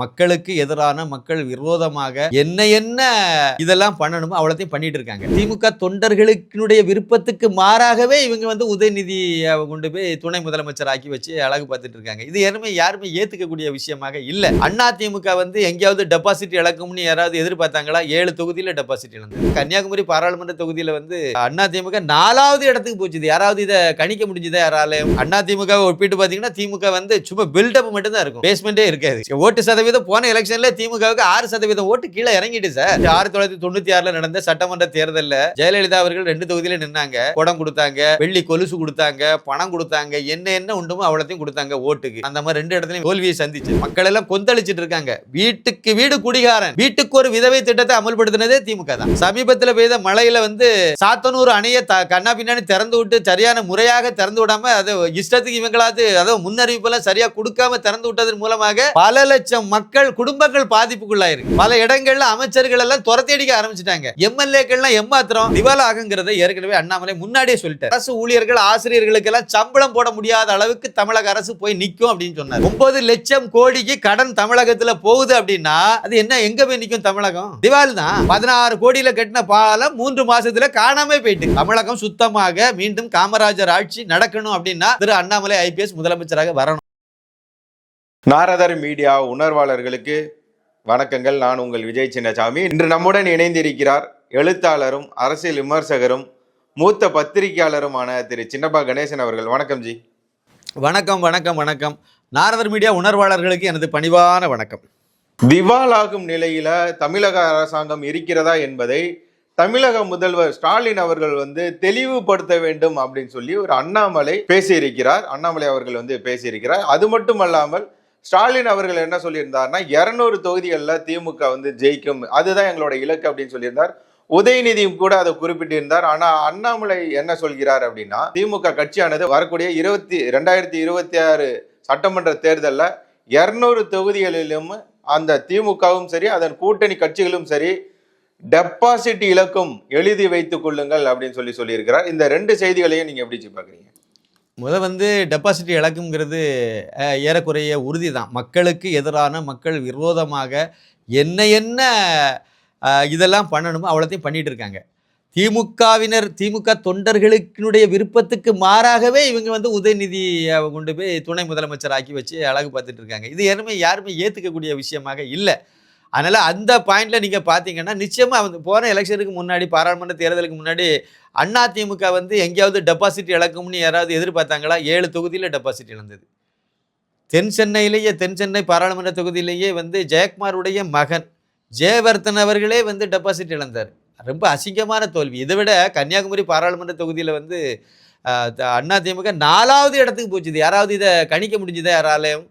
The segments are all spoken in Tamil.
மக்களுக்கு எதிரான மக்கள் விரோதமாக என்ன என்ன இதெல்லாம் பண்ணணுமோ அவ்வளோத்தையும் பண்ணிட்டு இருக்காங்க. திமுக தொண்டர்களுக்கினுடைய விருப்பத்துக்கு மாறாகவே இவங்க வந்து உதயநிதி கொண்டு போய் துணை முதலமைச்சர் ஆக்கி வச்சு அழகு பார்த்துட்டு இருக்காங்க. இது யாருமே யாருமே ஏத்துக்கக்கூடிய விஷயமாக இல்லை. அண்ணா திமுக வந்து எங்கேயாவது டெபாசிட் இழக்கும்னு யாராவது எதிர்பார்த்தாங்களா? ஏழு தொகுதியில் டெபாசிட் இழந்தது. கன்னியாகுமரி பாராளுமன்ற தொகுதியில் வந்து அண்ணா திமுக நாலாவது இடத்துக்கு போச்சுது. யாராவது இதை கணிக்க முடிஞ்சதா யாராலையும்? அண்ணா திமுக ஒப்பிட்டு பார்த்தீங்கன்னா திமுக வந்து சும்மா பில்டப் மட்டும் தான் இருக்கும். பேஸ்மெண்ட்டே இருக்காது. ஓட்டு சதவீதம் போன எலெக்ஷன்ல திமுகவுக்கு ஆறு சதவீதம் ஓட்டு கீழே இறங்கிட்டு சார் ஆயிரத்தி தொள்ளாயிரத்தி தொண்ணூத்தி ஆறுல நடந்த சட்டமன்ற தேர்தலில் ஜெயலலிதா அவர்கள் ரெண்டு தொகுதியில நின்னாங்க. குடம் கொடுத்தாங்க வெள்ளி கொலுசு கொடுத்தாங்க பணம் கொடுத்தாங்க என்ன என்ன உண்டுமோ அவ்வளோத்தையும் கொடுத்தாங்க ஓட்டுக்கு. அந்த மாதிரி ரெண்டு இடத்துலையும் தோல்வியை சந்திச்சு. மக்கள் எல்லாம் கொந்தளிச்சிட்டு இருக்காங்க. வீட்டுக்கு வீடு குடிகாரன். வீட்டுக்கு ஒரு விதவை திட்டத்தை அமல்படுத்தினதே திமுக தான். சமீபத்தில் பெய்த மழையில வந்து சாத்தனூர் அணையை கண்ணா பின்னாடி திறந்து விட்டு சரியான முறையாக திறந்து விடாம அதை இஷ்டத்துக்கு இவங்களாவது அதாவது முன்னறிவிப்பு எல்லாம் சரியா கொடுக்காம திறந்து விட்டதன் மூலமாக பல லட்சம் மக்கள் குடும்பங்கள் பாதிப்புக்குள்ளாயிருக்கு. பல இடங்கள்ல அமைச்சர்கள் எல்லாம் துரத்தி அடிக்க ஆரம்பிச்சிட்டாங்க. எம்எல்ஏக்கள்லாம் எம்மாத்திரம் திவால் ஆகுங்கிறத ஏற்கனவே அண்ணாமலை முன்னாடியே சொல்லிட்டார். அரசு ஊழியர்கள் ஆசிரியர்களுக்கு எல்லாம் சம்பளம் போட முடியாத அளவுக்கு தமிழக அரசு போய் நிற்கும் அப்படின்னு சொன்னார். ஒன்பது லட்சம் கோடிக்கு கடன் தமிழகத்துல போகுது அப்படின்னா அது என்ன எங்க போய் நிற்கும் தமிழகம்? திவால் தான் பதினாறு கோடியில கட்டின பாலம் மூன்று மாசத்துல காணாம போயிட்டு. தமிழகம் சுத்தமாக மீண்டும் காமராஜர் ஆட்சி நடக்கணும் அப்படின்னா திரு அண்ணாமலை ஐபிஎஸ் முதலமைச்சராக வரணும். நாரதர் மீடியா உணர்வாளர்களுக்கு வணக்கங்கள். நான் உங்கள் விஜய் சின்னசாமி. இன்று நம்முடன் இணைந்திருக்கிறார் எழுத்தாளரும் அரசியல் விமர்சகரும் மூத்த பத்திரிகையாளருமான திரு சின்னப்பா கணேசன் அவர்கள். வணக்கம் ஜி. வணக்கம் வணக்கம் வணக்கம். நாரதர் மீடியா உணர்வாளர்களுக்கு எனது பணிவான வணக்கம். திவாலாகும் நிலையில தமிழக அரசாங்கம் இருக்கிறதா என்பதை தமிழக முதல்வர் ஸ்டாலின் அவர்கள் வந்து தெளிவுபடுத்த வேண்டும் அப்படின்னு சொல்லி ஒரு அண்ணாமலை பேசியிருக்கிறார். அண்ணாமலை அவர்கள் வந்து பேசியிருக்கிறார். அது மட்டும் அல்லாமல் ஸ்டாலின் அவர்கள் என்ன சொல்லியிருந்தார்னா இரநூறு தொகுதிகளில் திமுக வந்து ஜெயிக்கும் அதுதான் எங்களோட இலக்கு அப்படின்னு சொல்லியிருந்தார். உதயநிதியும் கூட அதை குறிப்பிட்டிருந்தார். ஆனால் அண்ணாமலை என்ன சொல்கிறார் அப்படின்னா திமுக கட்சியானது வரக்கூடிய இருபத்தி ரெண்டாயிரத்தி இருபத்தி ஆறு சட்டமன்ற தேர்தலில் இரநூறு தொகுதிகளிலும் அந்த திமுகவும் சரி அதன் கூட்டணி கட்சிகளும் சரி டெபாசிட் இலக்கும் எழுதி வைத்துக் கொள்ளுங்கள் அப்படின்னு சொல்லி சொல்லியிருக்கிறார். இந்த ரெண்டு செய்திகளையும் நீங்கள் எப்படி பார்க்குறீங்க? முதல் வந்து டெபாசிட் இழக்குங்கிறது ஏறக்குறைய உறுதி தான் மக்களுக்கு எதிரான மக்கள் விரோதமாக என்ன என்ன இதெல்லாம் பண்ணணுமோ அவ்வளோத்தையும் பண்ணிகிட்டு இருக்காங்க. திமுகவினர் திமுக தொண்டர்களுக்கினுடைய விருப்பத்துக்கு மாறாகவே இவங்க வந்து உதயநிதியை கொண்டு போய் துணை முதலமைச்சர் ஆக்கி வச்சு அழகு பார்த்துட்டு இருக்காங்க. இது யாருமே யாருமே ஏற்றுக்கக்கூடிய விஷயமாக இல்லை. அதனால் அந்த பாயிண்டில் நீங்கள் பார்த்தீங்கன்னா நிச்சயமாக வந்து போன எலெக்ஷனுக்கு முன்னாடி பாராளுமன்ற தேர்தலுக்கு முன்னாடி அண்ணா திமுக வந்து எங்கேயாவது டெபாசிட் இழக்கும்னு யாராவது எதிர்பார்த்தாங்களா? ஏழு தொகுதியில் டெபாசிட் இழந்தது. தென் சென்னையிலேயே தென் சென்னை பாராளுமன்ற தொகுதியிலேயே வந்து ஜெயக்குமாருடைய மகன் ஜெயவர்தன் அவர்களே வந்து டெபாசிட் இழந்தார். ரொம்ப அசிங்கமான தோல்வி. இதை விட கன்னியாகுமரி பாராளுமன்ற தொகுதியில் வந்து அதிமுக த- அண்ணா திமுக நாலாவது இடத்துக்கு போச்சுது. யாராவது இதை கணிக்க முடிஞ்சுதா யாராலையும்?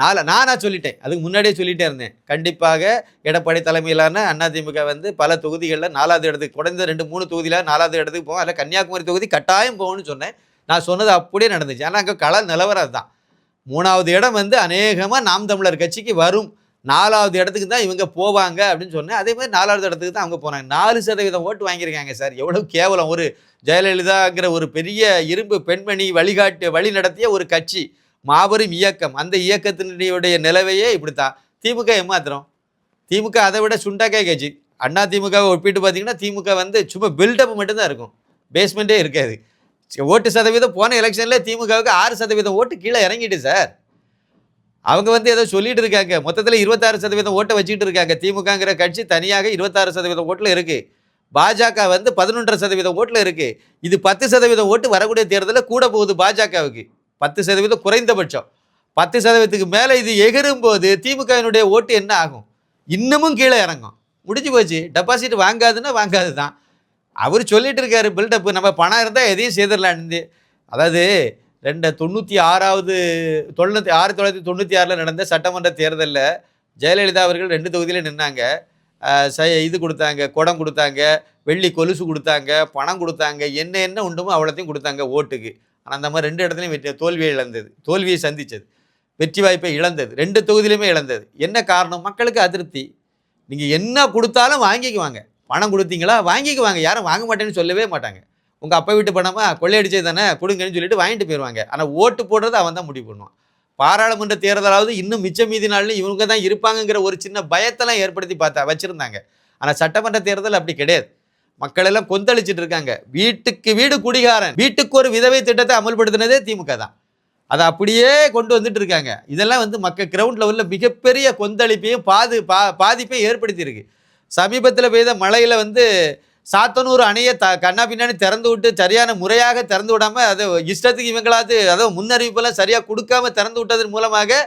நாலா நானாக சொல்லிட்டேன். அதுக்கு முன்னாடியே சொல்லிட்டே இருந்தேன். கண்டிப்பாக எடப்பாடி தலைமையிலான அதிமுக வந்து பல தொகுதிகளில் நாலாவது இடத்துக்கு குறைந்த ரெண்டு மூணு தொகுதியில் நாலாவது இடத்துக்கு போவோம் அதில் கன்னியாகுமரி தொகுதி கட்டாயம் போகணும்னு சொன்னேன். நான் சொன்னது அப்படியே நடந்துச்சு. ஆனால் அங்கே கள நிலவரம் அதுதான். மூணாவது இடம் வந்து அநேகமாக நாம் தமிழர் கட்சிக்கு வரும். நாலாவது இடத்துக்கு தான் இவங்க போவாங்க அப்படின்னு சொன்னேன். அதே மாதிரி நாலாவது இடத்துக்கு தான் அவங்க போனாங்க. நாலு சதவீதம் ஓட்டு வாங்கியிருக்காங்க சார். எவ்வளோ கேவலம். ஒரு ஜெயலலிதாங்கிற ஒரு பெரிய இரும்பு பெண்மணி வழிகாட்டு வழி நடத்திய ஒரு கட்சி. மாபெரும் இயக்கம். அந்த இயக்கத்தினுடைய நிலவையே இப்படித்தான் திமுக ஏமாத்திரம் திமுக அதை விட சுண்டாக்காய் கட்சி. அண்ணா திமுகவை ஒப்பிட்டு பார்த்தீங்கன்னா திமுக வந்து சும்மா பில்டப் மட்டும்தான் இருக்கும். பேஸ்மெண்ட்டே இருக்காது. ஓட்டு சதவீதம் போன எலெக்ஷனில் திமுகவுக்கு ஆறு சதவீதம் ஓட்டு கீழே இறங்கிட்டு சார் அவங்க வந்து ஏதோ சொல்லிட்டு இருக்காங்க. மொத்தத்தில் இருபத்தாறு சதவீதம் ஓட்டை வச்சுக்கிட்டு இருக்காங்க. திமுகங்கிற கட்சி தனியாக இருபத்தாறு சதவீதம் ஓட்டில் இருக்குது பாஜக வந்து பதினொன்றரை சதவீதம் ஓட்டில் இருக்குது இது பத்து சதவீதம் ஓட்டு வரக்கூடிய தேர்தலில் கூட போகுது பாஜகவுக்கு. பத்து சதவீதம் குறைந்தபட்சம். பத்து சதவீதத்துக்கு மேலே இது எகிரும் போது திமுகவினுடைய ஓட்டு என்ன ஆகும்? இன்னமும் கீழே இறங்கும். முடிஞ்சு போச்சு. டெபாசிட் வாங்காதுன்னா வாங்காது தான் அவர் சொல்லிட்டு இருக்காரு பில்டப் நம்ம பணம் இருந்தால் எதையும் செய்திடலான்னு அதாவது ரெண்டு தொண்ணூற்றி ஆறாவது தொண்ணூற்றி ஆயிரத்தி தொள்ளாயிரத்தி தொண்ணூற்றி ஆறில் நடந்த சட்டமன்ற தேர்தலில் ஜெயலலிதா அவர்கள் ரெண்டு தொகுதியில் நின்னாங்க. ச இது கொடுத்தாங்க குடம் கொடுத்தாங்க வெள்ளி கொலுசு கொடுத்தாங்க பணம் கொடுத்தாங்க என்ன என்ன உண்டுமோ அவ்வளோத்தையும் கொடுத்தாங்க ஓட்டுக்கு. ஆனால் அந்த மாதிரி ரெண்டு இடத்துலையும் வெற்றி தோல்வியை இழந்தது. தோல்வியை சந்தித்தது வெற்றி வாய்ப்பை இழந்தது. ரெண்டு தொகுதியிலுமே இழந்தது. என்ன காரணம்? மக்களுக்கு அதிருப்தி. நீங்கள் என்ன கொடுத்தாலும் வாங்கிக்குவாங்க. பணம் கொடுத்தீங்களா? வாங்கிக்குவாங்க. யாரும் வாங்க மாட்டேன்னு சொல்லவே மாட்டாங்க. உங்கள் அப்பா வீட்டு பணமா? கொள்ளையடிச்சது தானே? கொடுங்கன்னு சொல்லிட்டு வாங்கிட்டு போயிடுவாங்க ஆனால் ஓட்டு போடுறது அவன் தான் முடிவு பண்ணுவான். பாராளுமன்ற தேர்தலாவது இன்னும் மிச்ச மீதி நாள்ல இவங்க தான் இருப்பாங்கங்கிற ஒரு சின்ன பயத்தெல்லாம் ஏற்படுத்தி பார்த்தா வச்சுருந்தாங்க. ஆனால் சட்டமன்ற தேர்தல் அப்படி கிடையாது. மக்கள் எல்லாம் கொந்தளிச்சிட்டு இருக்காங்க. வீட்டுக்கு வீடு குடிகாரன். வீட்டுக்கு ஒரு விதவை திட்டத்தை அமல்படுத்தினதே திமுக தான். அதை அப்படியே கொண்டு வந்துட்டு இருக்காங்க. இதெல்லாம் வந்து மக்கள் கிரவுண்ட் லெவலில் மிகப்பெரிய கொந்தளிப்பையும் பாது பா பாதிப்பையும் ஏற்படுத்தியிருக்கு. சமீபத்தில் பெய்த மழையில் வந்து சாத்தனூர் அணையை த கண்ணா பின்னாடி திறந்து விட்டு சரியான முறையாக திறந்து விடாம அதை இஷ்டத்துக்கு இவங்களாவது அதாவது முன்னறிவிப்பெல்லாம் சரியாக கொடுக்காம திறந்து விட்டதன் மூலமாக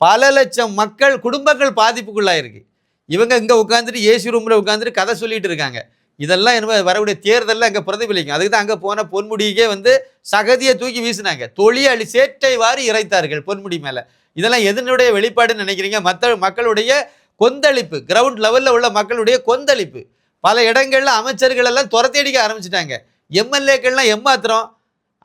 பல லட்சம் மக்கள் குடும்பங்கள் பாதிப்புக்குள்ளாயிருக்கு. இவங்க இங்கே உட்காந்துட்டு ஏசி ரூமில் உட்காந்துட்டு கதை சொல்லிட்டு இருக்காங்க. இதெல்லாம் என்ன வரக்கூடிய தேர்தலில் அங்கே பிரதிபலிக்கும். அதுக்கு தான் அங்கே போன பொன்முடிக்கே வந்து சகதியை தூக்கி வீசினாங்க. தொழி அழி சேட்டை வாரி இறைத்தார்கள் பொன்முடி மேலே. இதெல்லாம் எதனுடைய வெளிப்பாடுன்னு நினைக்கிறீங்க? மற்ற மக்களுடைய கொந்தளிப்பு கிரவுண்ட் லெவலில் உள்ள மக்களுடைய கொந்தளிப்பு. பல இடங்களில் அமைச்சர்கள் எல்லாம் துரத்தி அடிக்க ஆரம்பிச்சிட்டாங்க. எம்எல்ஏக்கள்லாம் எம்மாத்திரம்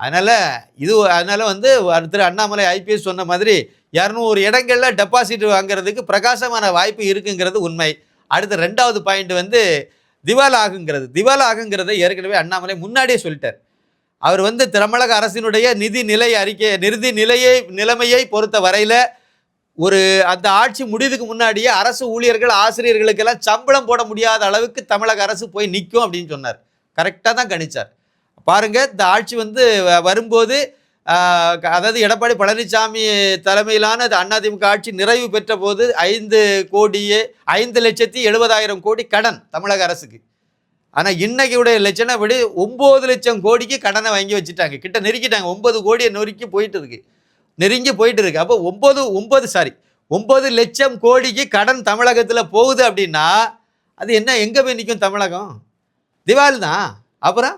அதனால் இது அதனால் வந்து திரு அண்ணாமலை ஐபிஎஸ் சொன்ன மாதிரி இரநூறு இடங்களில் டெபாசிட் வாங்குறதுக்கு பிரகாசமான வாய்ப்பு இருக்குங்கிறது உண்மை. அடுத்த ரெண்டாவது பாயிண்ட் வந்து திவால் ஆகுங்கிறது திவால் ஆகுங்கிறதை ஏற்கனவே அண்ணாமலை முன்னாடியே சொல்லிட்டார். அவர் வந்து தமிழக அரசினுடைய நிதி நிலை அறிக்கை நிதி நிலையை நிலைமையை பொறுத்த வரையில் ஒரு அந்த ஆட்சி முடிவுக்கு முன்னாடியே அரசு ஊழியர்கள் ஆசிரியர்களுக்கெல்லாம் சம்பளம் போட முடியாத அளவுக்கு தமிழக அரசு போய் நிற்கும் அப்படின்னு சொன்னார். கரெக்டாக தான் கணிச்சார். பாருங்கள் இந்த ஆட்சி வந்து வ- வரும்போது அதாவது எடப்பாடி பழனிசாமி தலைமையிலான இந்த அதிமுக ஆட்சி நிறைவு பெற்ற போது ஐந்து கோடியே ஐந்து லட்சத்தி எழுபதாயிரம் கோடி கடன் தமிழக அரசுக்கு. ஆனால் இன்னைக்குடைய லட்சணப்படி ஒம்பது லட்சம் கோடிக்கு கடனை வாங்கி வச்சுட்டாங்க. கிட்ட நெருக்கிட்டாங்க. ஒன்பது கோடியை நொறுக்கி போயிட்டு இருக்கு. நெருங்கி போயிட்டு இருக்கு. அப்போ ஒம்பது ஒம்பது சாரி ஒம்பது லட்சம் கோடிக்கு கடன் தமிழகத்தில் போகுது அப்படின்னா அது என்ன எங்கே போய் நிற்கும் தமிழகம்? திவால் தான். அப்புறம்?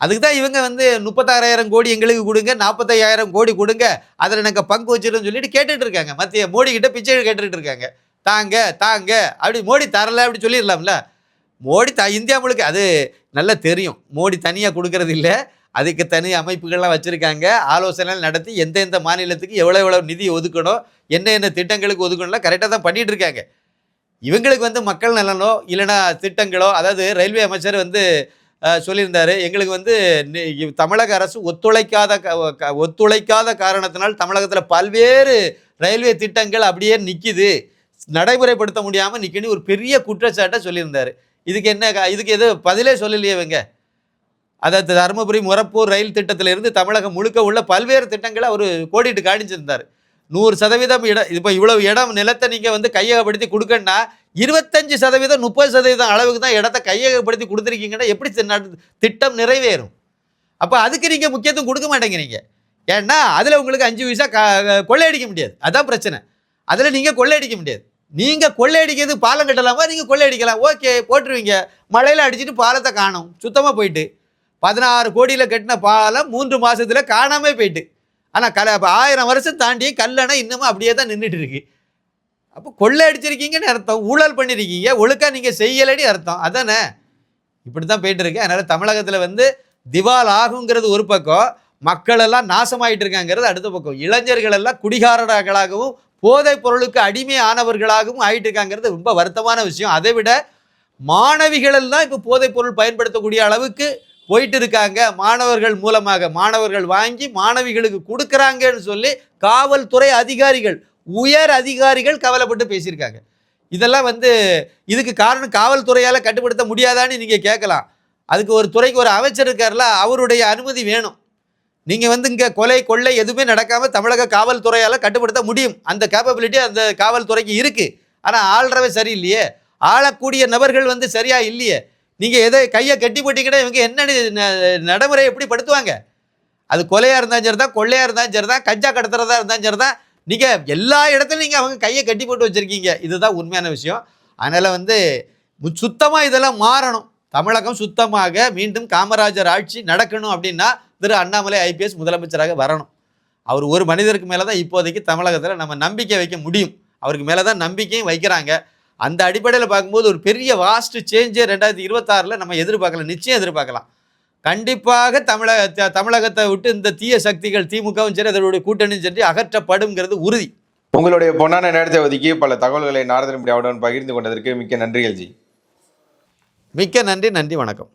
அதுக்கு தான் இவங்க வந்து முப்பத்தாறாயிரம் கோடி எங்களுக்கு கொடுங்க நாற்பத்தையாயிரம் கோடி கொடுங்க. அதில் எனக்கு பங்கு வச்சிருன்னு சொல்லிட்டு கேட்டுட்டு இருக்காங்க. மத்திய மோடி கிட்ட பிச்சை கேட்டுட்டு இருக்காங்க. தாங்க தாங்க அப்படி மோடி தரல அப்படி சொல்லிடலாம்ல. மோடி த இந்தியா முழுக்க அது நல்லா தெரியும். மோடி தனியாக கொடுக்கறது இல்லை. அதுக்கு தனி அமைப்புகள்லாம் வச்சுருக்காங்க. ஆலோசனை நடத்தி எந்தெந்த மாநிலத்துக்கு எவ்வளோ எவ்வளோ நிதி ஒதுக்கணும் என்ன என்ன திட்டங்களுக்கு ஒதுக்கணும்லாம் கரெக்டாக தான் பண்ணிட்டு இருக்காங்க. இவங்களுக்கு வந்து மக்கள் நலனோ இல்லைனா திட்டங்களோ அதாவது ரயில்வே அமைச்சர் வந்து சொல்லியிருந்தாரு. எங்களுக்கு வந்து தமிழக அரசு ஒத்துழைக்காத க- க- ஒத்துழைக்காத காரணத்தினால் தமிழகத்தில் பல்வேறு ரயில்வே திட்டங்கள் அப்படியே நிற்கிது நடைமுறைப்படுத்த முடியாமல் நிற்கின்னு ஒரு பெரிய குற்றச்சாட்டை சொல்லியிருந்தார். இதுக்கு என்ன கா- இதுக்கு எது பதிலே சொல்லலையே இவங்க. அதாவது தருமபுரி முரப்பூர் ரயில் திட்டத்திலிருந்து தமிழகம் முழுக்க உள்ள பல்வேறு திட்டங்களை அவர் கோடிட்டு காணிச்சிருந்தார். நூறு சதவீதம் இடம் இப்போ இவ்வளவு இடம் நிலத்தை நீங்கள் வந்து கையகப்படுத்தி கொடுக்கணுன்னா இருபத்தஞ்சு சதவீதம் முப்பது சதவீதம் அளவுக்கு தான் இடத்த கையகப்படுத்தி கொடுத்துருக்கீங்கன்னா எப்படி தி- திட்டம் நிறைவேறும்? அப்போ அதுக்கு நீங்கள் முக்கியத்துவம் கொடுக்க மாட்டேங்கிறீங்க. ஏன்னா அதில் உங்களுக்கு அஞ்சு பைசா கொள்ளையடிக்க முடியாது. அதான் பிரச்சனை. அதில் நீங்கள் கொள்ளையடிக்க முடியாது. நீங்கள் கொள்ளையடிக்கிறது பாலம் கட்டலாமா? நீங்கள் கொள்ளையடிக்கலாம். ஓகே போட்டுருவீங்க. மழையில் அடிச்சுட்டு பாலத்தை காணும். சுத்தமாக போயிட்டு. பதினாறு கோடியில் கட்டின பாலம் மூன்று மாதத்தில் காணாமே போயிட்டு. ஆனால் கல ஆயிரம் வருஷம் தாண்டி கல்லணை இன்னமும் அப்படியே தான் நின்றுட்டு இருக்குது அப்போ கொள்ளை அடிச்சிருக்கீங்கன்னு அர்த்தம் ஊழல் பண்ணியிருக்கீங்க ஒழுக்கா நீங்கள் செய்யலடி அர்த்தம். அதானே? இப்படி தான் போயிட்டு இருக்கு அதனால் தமிழகத்தில் வந்து திவால் ஆகுங்கிறது ஒரு பக்கம் மக்களெல்லாம் நாசமாயிட்டு இருக்காங்கிறது அடுத்த பக்கம். இளைஞர்கள் எல்லாம் குடிகாரர்களாகவும் போதைப் பொருளுக்கு அடிமை ஆனவர்களாகவும் ஆயிட்டு இருக்காங்கிறது ரொம்ப வருத்தமான விஷயம். அதை விட மாணவிகளெல்லாம் இப்போ போதைப் பொருள் பயன்படுத்தக்கூடிய அளவுக்கு போயிட்டு இருக்காங்க மாணவர்கள் மூலமாக மாணவர்கள் வாங்கி மாணவிகளுக்கு கொடுக்குறாங்கன்னு சொல்லி காவல்துறை அதிகாரிகள் உயர் அதிகாரிகள் கவலைப்பட்டு பேசியிருக்காங்க. இதெல்லாம் வந்து இதுக்கு காரணம் காவல்துறையால் கட்டுப்படுத்த முடியாதான்னு நீங்கள் கேட்கலாம். அதுக்கு ஒரு துறைக்கு ஒரு அமைச்சர் இருக்கார்ல அவருடைய அனுமதி வேணும். நீங்கள் வந்து இங்கே கொலை கொள்ளை எதுவுமே நடக்காமல் தமிழக காவல்துறையால் கட்டுப்படுத்த முடியும். அந்த கேப்பபிலிட்டி அந்த காவல்துறைக்கு இருக்குது ஆனால் ஆள்றவே சரியில்லையே. ஆளக்கூடிய நபர்கள் வந்து சரியாக இல்லையே. நீங்கள் எதை கையை கட்டி போட்டிங்கன்னா இவங்க என்ன ந- நடைமுறை எப்படி படுத்துவாங்க? அது கொலையாக இருந்தாலும் சரி தான் கொள்ளையாக இருந்தாலும் சரி தான் கஞ்சா கடத்துறதா இருந்தாலும் சரி தான் நீங்கள் எல்லா இடத்துலையும் நீங்கள் அவங்க கையை கட்டி போட்டு வச்சுருக்கீங்க. இதுதான் உண்மையான விஷயம். அதனால் வந்து சுத்தமாக இதெல்லாம் மாறணும். தமிழகம் சுத்தமாக மீண்டும் காமராஜர் ஆட்சி நடக்கணும் அப்படின்னா திரு அண்ணாமலை ஐபிஎஸ் முதலமைச்சராக வரணும். அவர் ஒரு மனிதருக்கு மேலே தான் இப்போதைக்கு தமிழகத்தில் நம்ம நம்பிக்கை வைக்க முடியும். அவருக்கு மேலே தான் நம்பிக்கையும் வைக்கிறாங்க. அந்த அடிப்படையில் பார்க்கும்போது ஒரு பெரிய வாஸ்ட் சேஞ்சே ரெண்டாயிரத்தி இருபத்தாறில் நம்ம எதிர்பார்க்கலாம் நிச்சயம் எதிர்பார்க்கலாம். கண்டிப்பாக தமிழக தமிழகத்தை விட்டு இந்த தீய சக்திகள் திமுகவும் சரி அதனுடைய கூட்டணியும் சரி அகற்றப்படுங்கிறது உறுதி. உங்களுடைய பொன்னான நேரத்தை ஒதுக்கி பல தகவல்களை நாரதன் மீடியாவுடன் பகிர்ந்து கொண்டதற்கு மிக்க நன்றிகள் ஜி. மிக்க நன்றி நன்றி வணக்கம்.